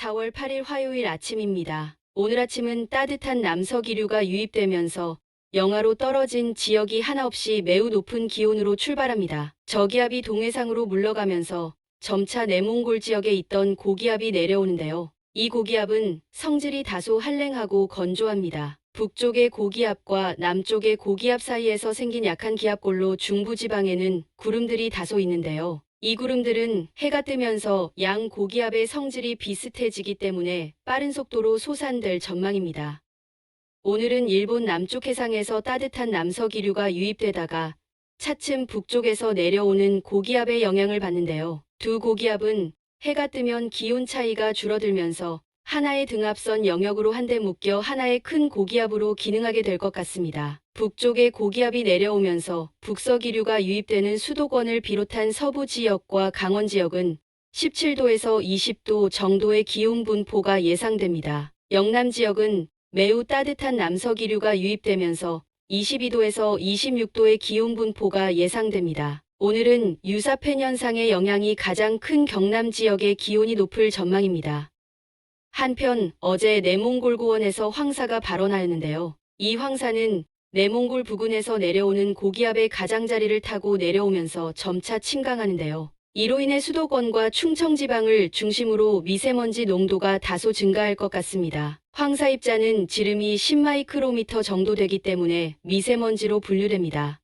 4월 8일 화요일 아침입니다. 오늘 아침은 따뜻한 남서기류가 유입되면서 영하로 떨어진 지역이 하나 없이 매우 높은 기온으로 출발합니다. 저기압이 동해상으로 물러가면서 점차 내몽골 지역에 있던 고기압이 내려오는데요. 이 고기압은 성질이 다소 한랭하고 건조합니다. 북쪽의 고기압과 남쪽의 고기압 사이에서 생긴 약한 기압골로 중부지방에는 구름들이 다소 있는데요. 이 구름들은 해가 뜨면서 양 고기압의 성질이 비슷해지기 때문에 빠른 속도로 솟아들 전망입니다. 오늘은 일본 남쪽 해상에서 따뜻한 남서기류가 유입되다가 차츰 북쪽에서 내려오는 고기압의 영향을 받는데요. 두 고기압은 해가 뜨면 기온 차이가 줄어들면서 하나의 등압선 영역으로 한데 묶여 하나의 큰 고기압으로 기능하게 될 것 같습니다. 북쪽에 고기압이 내려오면서 북서기류가 유입되는 수도권을 비롯한 서부 지역과 강원 지역은 17도에서 20도 정도의 기온 분포가 예상됩니다. 영남 지역은 매우 따뜻한 남서기류가 유입되면서 22도에서 26도의 기온 분포가 예상됩니다. 오늘은 유사팬 현상의 영향이 가장 큰 경남 지역의 기온이 높을 전망입니다. 한편 어제 내몽골 고원에서 황사가 발원하였는데요. 이 황사는 내몽골 부근에서 내려오는 고기압의 가장자리를 타고 내려오면서 점차 침강하는데요. 이로 인해 수도권과 충청 지방을 중심으로 미세먼지 농도가 다소 증가할 것 같습니다. 황사 입자는 지름이 10마이크로미터 정도 되기 때문에 미세먼지로 분류됩니다.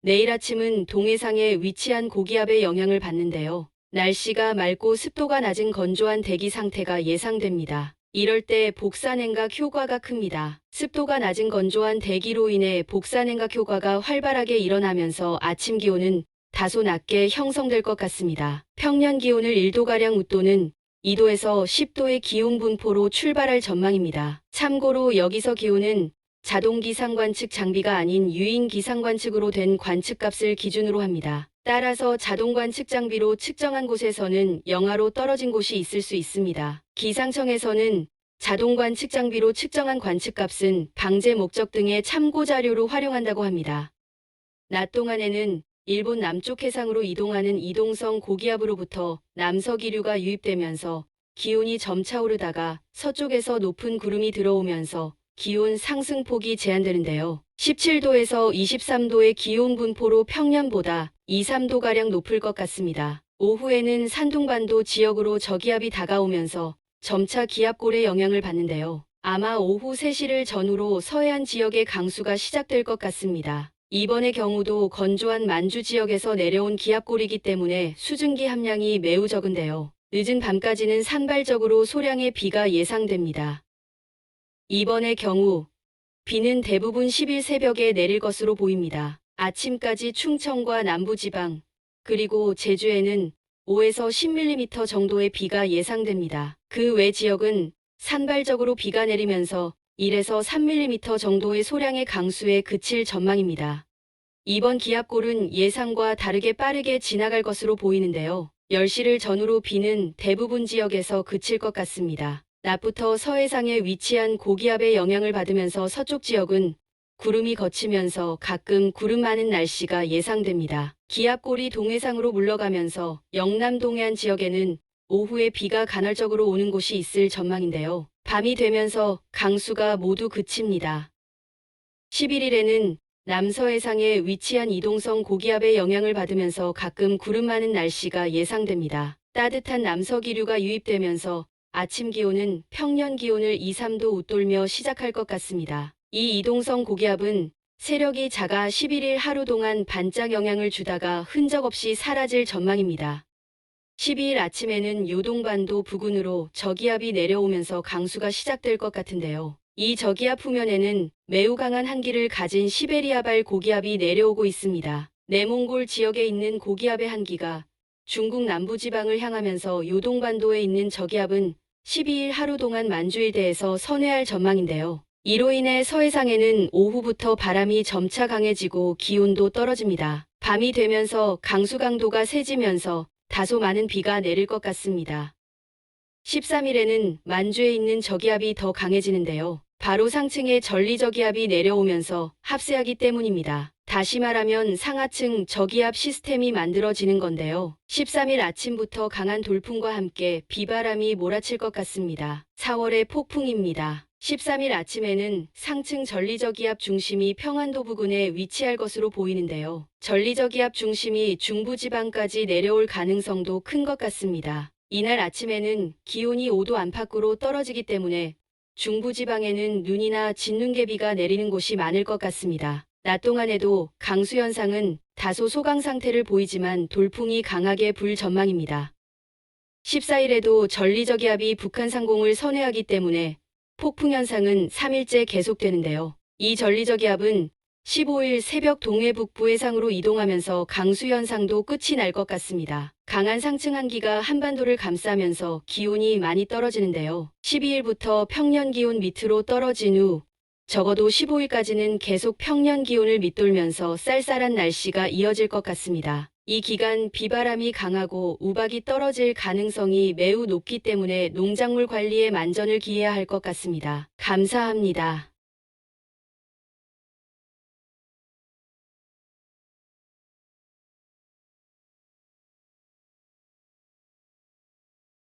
내일 아침은 동해상에 위치한 고기압의 영향을 받는데요. 날씨가 맑고 습도가 낮은 건조한 대기 상태가 예상됩니다. 이럴 때 복사냉각 효과가 큽니다. 습도가 낮은 건조한 대기로 인해 복사냉각 효과가 활발하게 일어나면서 아침 기온은 다소 낮게 형성될 것 같습니다. 평년 기온을 1도가량 웃도는 2도에서 10도의 기온 분포로 출발할 전망입니다. 참고로 여기서 기온은 자동 기상 관측 장비가 아닌 유인 기상 관측으로 된 관측값을 기준으로 합니다. 따라서 자동 관측 장비로 측정한 곳에서는 영하로 떨어진 곳이 있을 수 있습니다. 기상청에서는 자동 관측 장비로 측정한 관측값은 방제 목적 등의 참고 자료로 활용한다고 합니다. 낮 동안에는 일본 남쪽 해상으로 이동하는 이동성 고기압으로부터 남서기류가 유입되면서 기온이 점차 오르다가 서쪽에서 높은 구름이 들어오면서 기온 상승폭이 제한되는데요. 17도에서 23도의 기온 분포로 평년보다 2, 3도가량 높을 것 같습니다. 오후에는 산둥반도 지역으로 저기압이 다가오면서 점차 기압골의 영향을 받는데요. 아마 오후 3시를 전후로 서해안 지역의 강수가 시작될 것 같습니다. 이번의 경우도 건조한 만주 지역에서 내려온 기압골이기 때문에 수증기 함량이 매우 적은데요. 늦은 밤까지는 산발적으로 소량의 비가 예상됩니다. 이번의 경우 비는 대부분 10일 새벽에 내릴 것으로 보입니다. 아침까지 충청과 남부지방 그리고 제주에는 5에서 10mm 정도의 비가 예상됩니다. 그 외 지역은 산발적으로 비가 내리면서 1에서 3mm 정도의 소량의 강수에 그칠 전망입니다. 이번 기압골은 예상과 다르게 빠르게 지나갈 것으로 보이는데요. 10시를 전후로 비는 대부분 지역에서 그칠 것 같습니다. 낮부터 서해상에 위치한 고기압의 영향을 받으면서 서쪽 지역은 구름이 걷히면서 가끔 구름 많은 날씨가 예상됩니다. 기압골이 동해상으로 물러가면서 영남 동해안 지역에는 오후에 비가 간헐적으로 오는 곳이 있을 전망인데요. 밤이 되면서 강수가 모두 그칩니다. 11일에는 남서해상에 위치한 이동성 고기압의 영향을 받으면서 가끔 구름 많은 날씨가 예상됩니다. 따뜻한 남서 기류가 유입되면서 아침 기온은 평년 기온을 2, 3도 웃돌며 시작할 것 같습니다. 이 이동성 고기압은 세력이 작아 11일 하루 동안 반짝 영향을 주다가 흔적 없이 사라질 전망입니다. 12일 아침에는 요동반도 부근으로 저기압이 내려오면서 강수가 시작될 것 같은데요. 이 저기압 후면에는 매우 강한 한기를 가진 시베리아발 고기압이 내려오고 있습니다. 내몽골 지역에 있는 고기압의 한기가 중국 남부지방을 향하면서 요동반도에 있는 저기압은 12일 하루 동안 만주일대에서 선회할 전망인데요. 이로 인해 서해상에는 오후부터 바람이 점차 강해지고 기온도 떨어집니다. 밤이 되면서 강수 강도가 세지면서 다소 많은 비가 내릴 것 같습니다. 13일에는 만주에 있는 저기압이 더 강해지는데요. 바로 상층에 전리저기압이 내려오면서 합세하기 때문입니다. 다시 말하면 상하층 저기압 시스템이 만들어지는 건데요. 13일 아침부터 강한 돌풍과 함께 비바람이 몰아칠 것 같습니다. 4월의 폭풍입니다. 13일 아침에는 상층 전리저기압 중심이 평안도 부근에 위치할 것으로 보이는데요. 전리저기압 중심이 중부지방까지 내려올 가능성도 큰 것 같습니다. 이날 아침에는 기온이 5도 안팎으로 떨어지기 때문에 중부지방에는 눈이나 진눈개비가 내리는 곳이 많을 것 같습니다. 낮 동안에도 강수 현상은 다소 소강 상태를 보이지만 돌풍이 강하게 불 전망입니다. 14일에도 전리저기압이 북한 상공을 선회하기 때문에 폭풍 현상은 3일째 계속되는데요. 이 전리저기압은 15일 새벽 동해 북부 해상으로 이동하면서 강수 현상도 끝이 날 것 같습니다. 강한 상층 한기가 한반도를 감싸면서 기온이 많이 떨어지는데요. 12일부터 평년 기온 밑으로 떨어진 후 적어도 15일까지는 계속 평년 기온을 밑돌면서 쌀쌀한 날씨가 이어질 것 같습니다. 이 기간 비바람이 강하고 우박이 떨어질 가능성이 매우 높기 때문에 농작물 관리에 만전을 기해야 할 것 같습니다. 감사합니다.